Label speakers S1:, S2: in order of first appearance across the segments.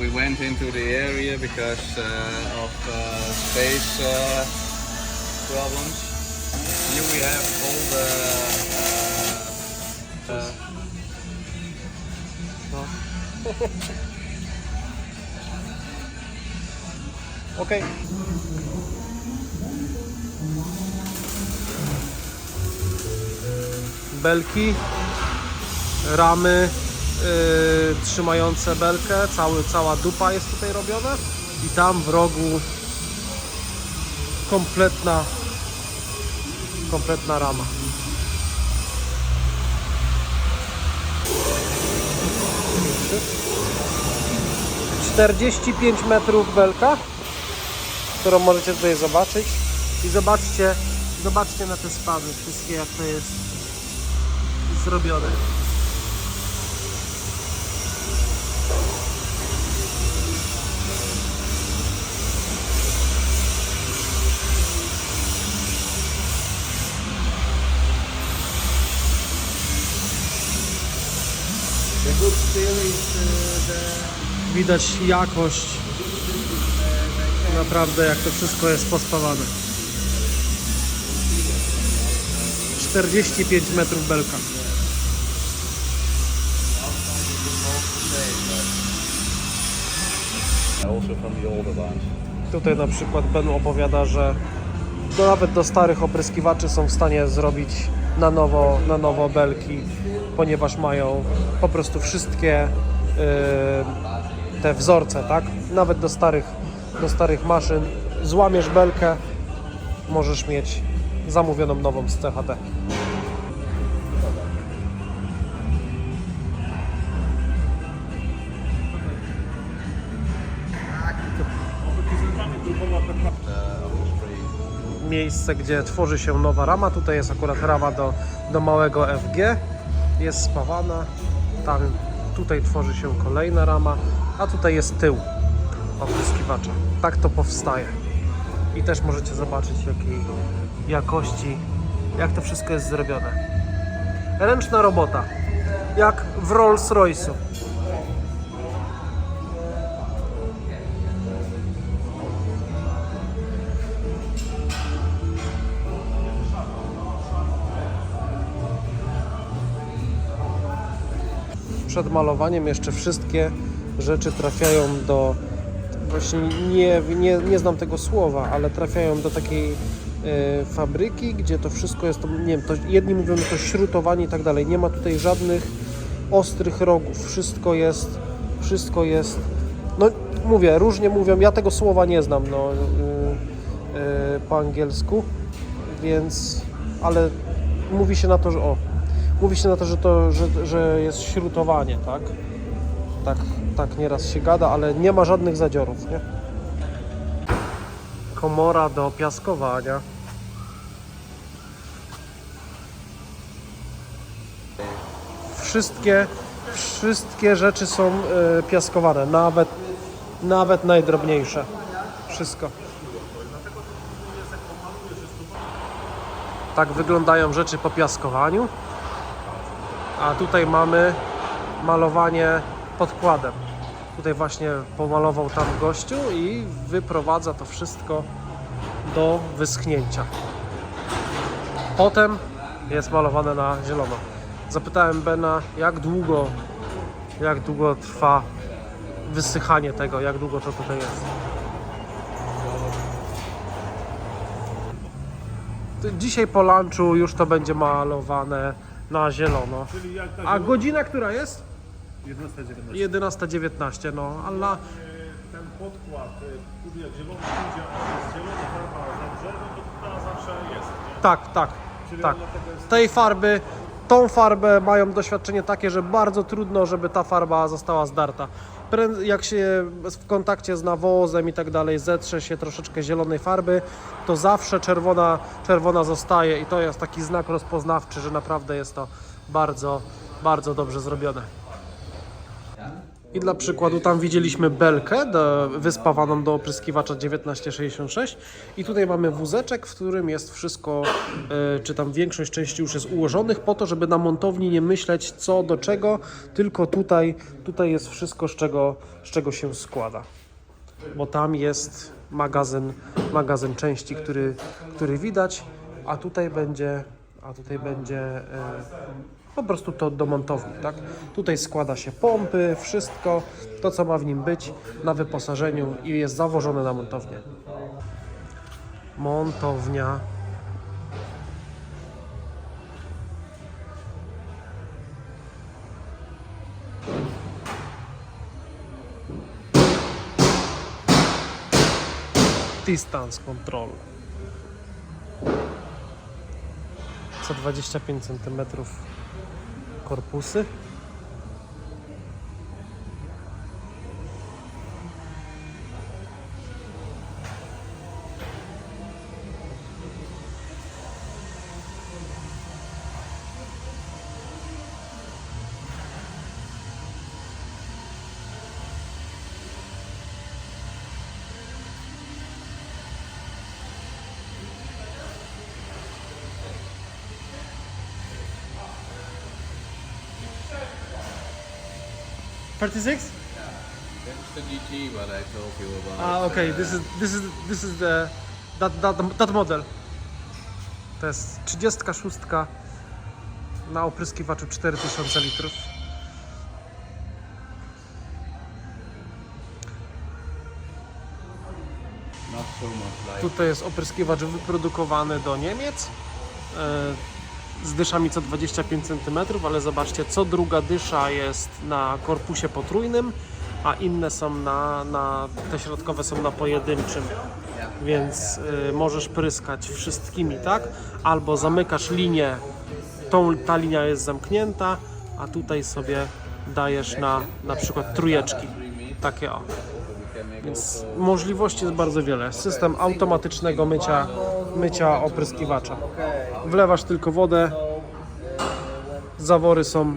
S1: we went into the area because uh, of uh, space uh, problems. Here we have all the. Uh, uh,
S2: Okej. Belki, ramy yy, trzymające belkę, cały, cała dupa jest tutaj robiona i tam w rogu kompletna kompletna rama. Czterdzieści pięć metrów belka którą możecie tutaj zobaczyć. I zobaczcie, zobaczcie na te spady wszystkie, jak to jest zrobione. Widać jakość naprawdę jak to wszystko jest pospawane. 45 metrów belka. Tutaj na przykład Ben opowiada, że do, nawet do starych opryskiwaczy są w stanie zrobić na nowo, na nowo belki, ponieważ mają po prostu wszystkie yy, te wzorce, tak? Nawet do starych, do starych maszyn złamiesz belkę, możesz mieć zamówioną nową z CHD. miejsce, gdzie tworzy się nowa rama. Tutaj jest akurat rama do, do małego FG. Jest spawana. Tam, tutaj tworzy się kolejna rama, a tutaj jest tył opryskiwacza. Tak to powstaje. I też możecie zobaczyć jakiej jakości, jak to wszystko jest zrobione. Ręczna robota. Jak w Rolls Royce'u. przed malowaniem jeszcze wszystkie rzeczy trafiają do właśnie nie, nie, nie znam tego słowa, ale trafiają do takiej e, fabryki, gdzie to wszystko jest, nie wiem, to jedni mówią to śrutowanie i tak dalej. Nie ma tutaj żadnych ostrych rogów. Wszystko jest, wszystko jest, no mówię, różnie mówią, ja tego słowa nie znam, no y, y, po angielsku, więc, ale mówi się na to, że o, mówi się na to, że to, że, że jest śrutowanie, tak? Tak, tak nieraz się gada, ale nie ma żadnych zadziorów, nie? Komora do piaskowania. Wszystkie, wszystkie rzeczy są e, piaskowane, nawet, nawet najdrobniejsze. Wszystko. Tak wyglądają rzeczy po piaskowaniu. A tutaj mamy malowanie podkładem. Tutaj właśnie pomalował tam gościu i wyprowadza to wszystko do wyschnięcia. Potem jest malowane na zielono. Zapytałem Bena, jak długo, jak długo trwa wysychanie tego, jak długo to tutaj jest. Dzisiaj po lunchu już to będzie malowane na zielono. A godzina która jest?
S3: 11.19.
S2: 11.19, no, ale
S3: Ten podkład, jak zielony pójdzie, a jest zielona farba za drzewo, to ta zawsze jest. nie?
S2: tak, tak,
S3: Czyli
S2: tak.
S3: jest
S2: Tej farby, tą farbę mają doświadczenie takie, że bardzo trudno, żeby ta farba została zdarta. Jak się w kontakcie z nawozem i tak dalej zetrze się troszeczkę zielonej farby, to zawsze czerwona, czerwona zostaje i to jest taki znak rozpoznawczy, że naprawdę jest to bardzo, bardzo dobrze zrobione. I dla przykładu tam widzieliśmy belkę do, wyspawaną do opryskiwacza 1966 i tutaj mamy wózeczek, w którym jest wszystko, e, czy tam większość części już jest ułożonych po to, żeby na montowni nie myśleć co do czego, tylko tutaj, tutaj jest wszystko z czego, z czego się składa. Bo tam jest magazyn, magazyn części, który, który widać, a tutaj będzie, a tutaj będzie e, po prostu to do montowni, tak? Tutaj składa się pompy, wszystko, to co ma w nim być na wyposażeniu i jest zawożone na montownię. Montownia. Distance control. Co 25 cm korpusy. Thirty-six?
S1: That's the GT what I told you about.
S2: Ah, okay.
S1: uh,
S2: This is this is this is the that that that model. To jest 36 na opryskiwaczu 4000 litrów. Tutaj jest opryskiwacz wyprodukowany do Niemiec e, z dyszami co 25 cm, ale zobaczcie, co druga dysza jest na korpusie potrójnym, a inne są na, na te środkowe są na pojedynczym. Więc y, możesz pryskać wszystkimi, tak? Albo zamykasz linię, tą, ta linia jest zamknięta, a tutaj sobie dajesz na na przykład trójeczki. Takie o. Więc możliwości jest bardzo wiele. System automatycznego mycia, mycia opryskiwacza. Wlewasz tylko wodę. Zawory są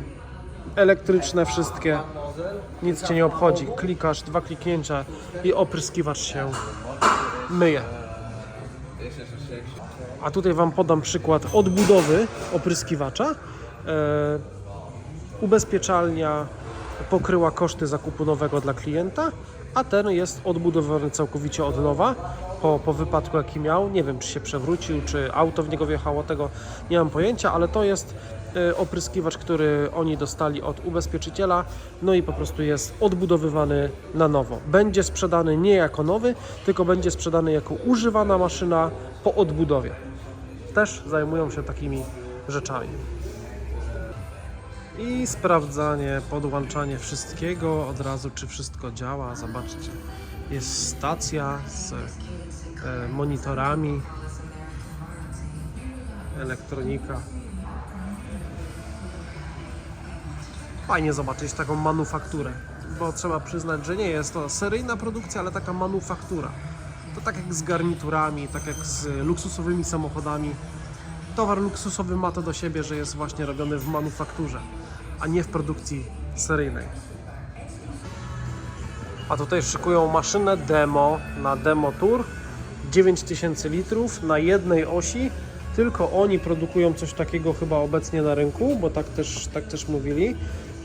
S2: elektryczne wszystkie. Nic cię nie obchodzi. Klikasz, dwa kliknięcia i opryskiwacz się myje.
S1: A
S2: tutaj Wam podam przykład odbudowy opryskiwacza. E, ubezpieczalnia pokryła koszty zakupu nowego dla klienta, a ten jest odbudowany całkowicie od nowa po, po wypadku jaki miał. Nie wiem czy się przewrócił, czy auto w niego wjechało, tego nie mam pojęcia, ale to jest e, opryskiwacz, który oni dostali od ubezpieczyciela, no i po prostu jest odbudowywany na nowo. Będzie sprzedany nie jako nowy, tylko będzie sprzedany jako używana maszyna po odbudowie. Też zajmują się takimi rzeczami. I sprawdzanie, podłączanie wszystkiego od razu, czy wszystko działa. Zobaczcie, jest stacja z e, monitorami, elektronika. Fajnie zobaczyć taką manufakturę, bo trzeba przyznać, że nie jest to seryjna produkcja, ale taka manufaktura. To tak jak z garniturami, tak jak z luksusowymi samochodami. Towar luksusowy ma to do siebie, że jest właśnie robiony w manufakturze, a nie w produkcji seryjnej. A tutaj szykują maszynę demo na Demo Tour 9000 litrów na jednej osi. Tylko oni produkują coś takiego chyba obecnie na rynku, bo tak też, tak też mówili,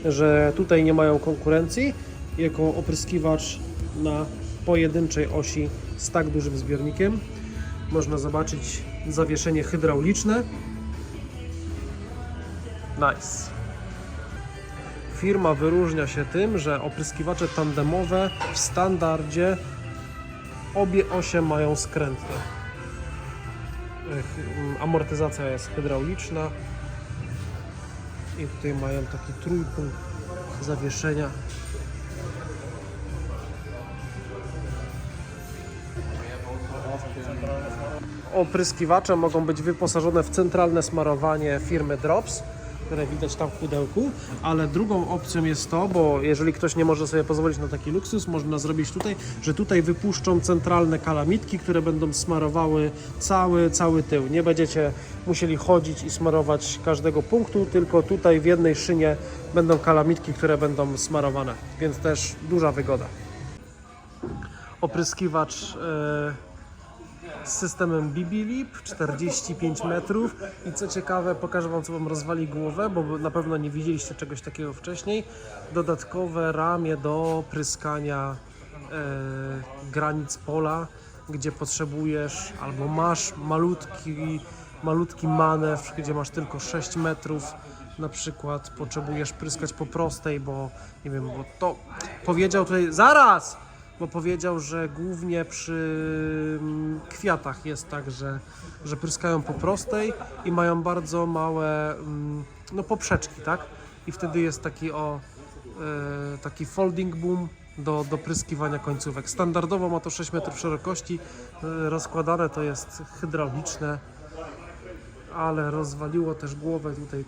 S2: że tutaj nie mają konkurencji jako opryskiwacz na pojedynczej osi z tak dużym zbiornikiem. Można zobaczyć zawieszenie hydrauliczne. Nice. Firma wyróżnia się tym, że opryskiwacze tandemowe w standardzie obie osie mają skrętne. Amortyzacja jest hydrauliczna i tutaj mają taki trójpunkt zawieszenia. Opryskiwacze mogą być wyposażone w centralne smarowanie firmy Drops które widać tam w pudełku, ale drugą opcją jest to, bo jeżeli ktoś nie może sobie pozwolić na taki luksus, można zrobić tutaj, że tutaj wypuszczą centralne kalamitki, które będą smarowały cały, cały tył. Nie będziecie musieli chodzić i smarować każdego punktu, tylko tutaj w jednej szynie będą kalamitki, które będą smarowane, więc też duża wygoda. Opryskiwacz e, z systemem BB-Lip 45 metrów. I co ciekawe pokażę Wam co Wam rozwali głowę, bo na pewno nie widzieliście czegoś takiego wcześniej. Dodatkowe ramię do pryskania e, granic pola gdzie potrzebujesz albo masz malutki, malutki manewr, gdzie masz tylko 6 metrów. Na przykład potrzebujesz pryskać po prostej, bo nie wiem, bo to powiedział tutaj, zaraz! Bo powiedział, że głównie przy mm, kwiatach jest tak, że, że pryskają po prostej i mają bardzo małe mm, no, poprzeczki, tak? I wtedy jest taki o e, taki folding boom do, do pryskiwania końcówek. Standardowo ma to 6 metrów szerokości, e, rozkładane to jest hydrauliczne, ale rozwaliło też głowę tutaj,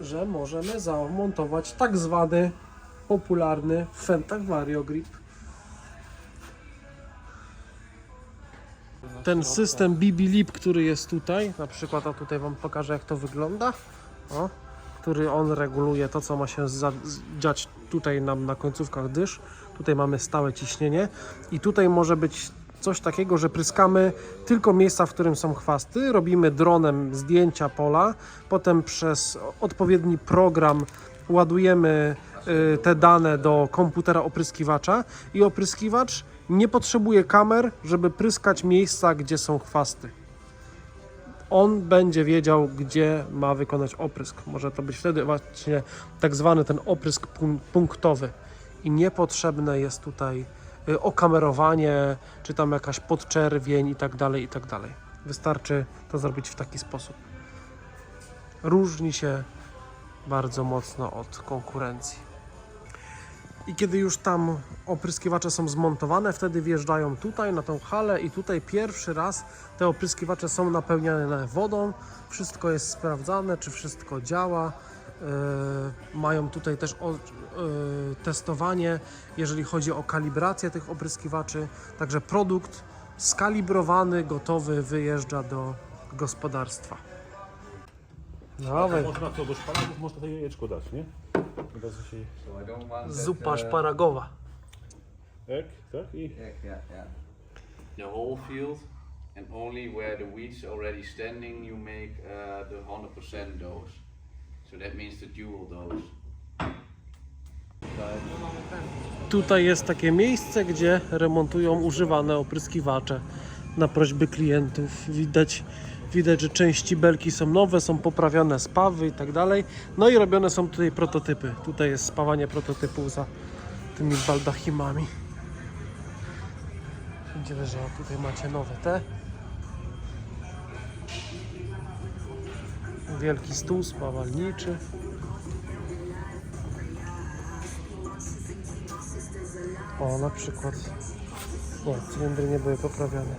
S2: że możemy zamontować tak zwany popularny Fentach Vario Grip. Ten system BB Lip, który jest tutaj, na przykład, a tutaj Wam pokażę jak to wygląda, o, który on reguluje to, co ma się dziać tutaj nam na końcówkach dysz. Tutaj mamy stałe ciśnienie i tutaj może być coś takiego, że pryskamy tylko miejsca, w którym są chwasty, robimy dronem zdjęcia pola, potem przez odpowiedni program ładujemy te dane do komputera opryskiwacza i opryskiwacz nie potrzebuje kamer, żeby pryskać miejsca, gdzie są chwasty. On będzie wiedział, gdzie ma wykonać oprysk. Może to być wtedy właśnie tak zwany ten oprysk pun- punktowy. I niepotrzebne jest tutaj y, okamerowanie, czy tam jakaś podczerwień i tak dalej, i tak dalej. Wystarczy to zrobić w taki sposób. Różni się bardzo mocno od konkurencji. I kiedy już tam opryskiwacze są zmontowane, wtedy wjeżdżają tutaj na tą halę i tutaj pierwszy raz te opryskiwacze są napełniane wodą. Wszystko jest sprawdzane, czy wszystko działa. Yy, mają tutaj też o, yy, testowanie, jeżeli chodzi o kalibrację tych opryskiwaczy. Także produkt skalibrowany, gotowy wyjeżdża do gospodarstwa. Dawaj.
S3: Można to do szparagów, można to jajeczko dać, nie? Od razu się...
S1: So I don't want that,
S2: Zupa
S1: uh,
S2: szparagowa.
S3: Jak? Tak? I...
S1: Yeah, yeah, yeah. The whole field, and only where the weeds already standing, you make uh, the 100% dose. So that means the dual dose.
S2: Tutaj jest takie miejsce, gdzie remontują używane opryskiwacze na prośby klientów. Widać, widać, że części belki są nowe, są poprawiane spawy i tak dalej. No i robione są tutaj prototypy. Tutaj jest spawanie prototypów za tymi baldachimami. Będzie leżało. Tutaj macie nowe te. Wielki stół spawalniczy. O, na przykład. Nie, cylindry nie były poprawiane.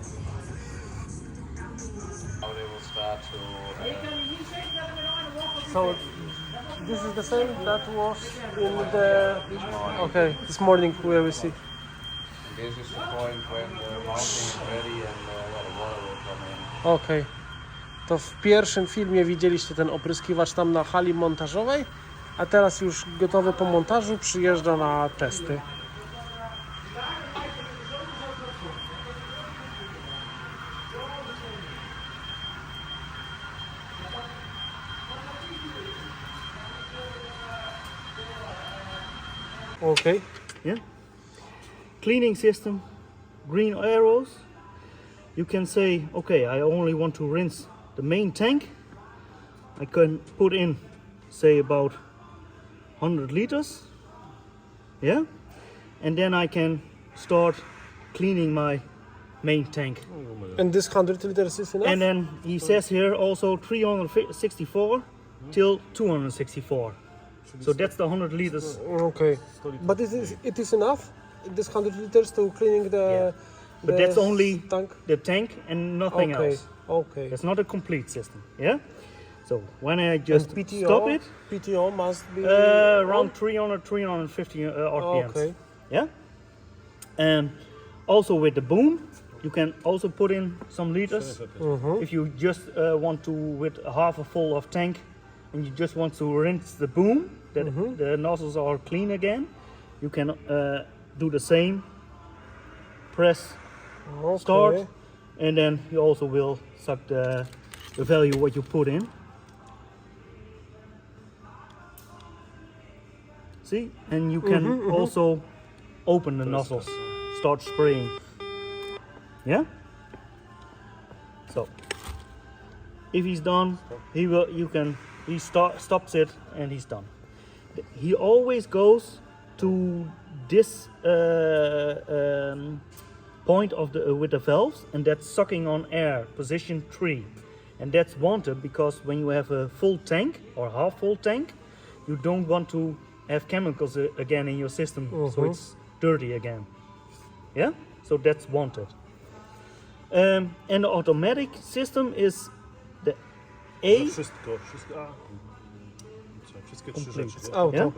S2: So, this is the same that was in the... Okay, this morning we see.
S1: this is the point when the mounting is ready and uh, the water will come in.
S2: Okej. To w pierwszym filmie widzieliście ten opryskiwacz tam na hali montażowej, a teraz już gotowy po montażu przyjeżdża na testy. Okej.
S4: Yeah. Cleaning system, green arrows. You can say, okay, I only want to rinse the main tank. I can put in, say, about 100 liters. Yeah. And then I can start cleaning my main tank.
S2: And this 100 liters is enough?
S4: And then he says here also 364 till 264. So that's the 100 liters.
S2: Okay, but it is it is enough. This hundred liters to cleaning the.
S4: But
S2: the
S4: that's only
S2: tank.
S4: the tank and nothing
S2: okay.
S4: else.
S2: Okay.
S4: It's not a complete system. Yeah. So when I just
S2: PTO,
S4: stop it,
S2: PTO must be
S4: uh, around 300, 350 uh, RPMs.
S2: Okay.
S4: Yeah. And also with the boom, you can also put in some liters. If you just uh, want to, with half a full of tank, and you just want to rinse the boom, that mm-hmm. the nozzles are clean again, you can uh, do the same. Press
S2: Okay.
S4: start, and then you also will suck the, the value what you put in. See, and you can mm-hmm, mm-hmm. also open the nozzles, start spraying. Yeah. So, if he's done, he will. You can. He start stops it, and he's done. He always goes to this uh, um, point of the uh, with the valves, and that's sucking on air, position three, and that's wanted because when you have a full tank or half full tank, you don't want to have chemicals uh, again in your system, so it's dirty again. Yeah, so that's wanted. Um, and the automatic system is the A,
S3: Wszystko, wszystko. A. Wszystkie trzy
S4: Complete.
S3: rzeczy.
S4: Yeah.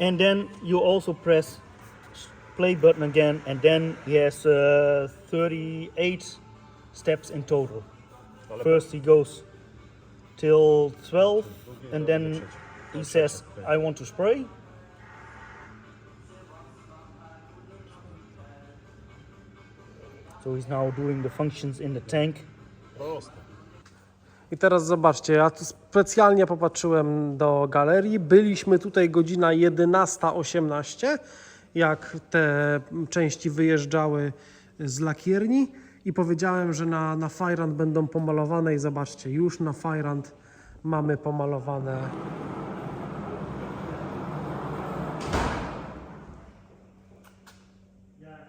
S4: and then you also press play button again, and then he has uh, 38 steps in total.
S3: Ale
S4: First he goes till 12, and then he says, I want to spray. So he's now doing the functions in the tank.
S3: proste.
S2: I teraz zobaczcie, ja tu specjalnie popatrzyłem do galerii. Byliśmy tutaj godzina 11.18, jak te części wyjeżdżały z lakierni i powiedziałem, że na, na Fajrand będą pomalowane i zobaczcie, już na Fajrand mamy pomalowane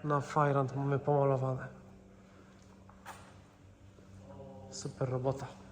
S2: na Fajrand mamy pomalowane. Super robota.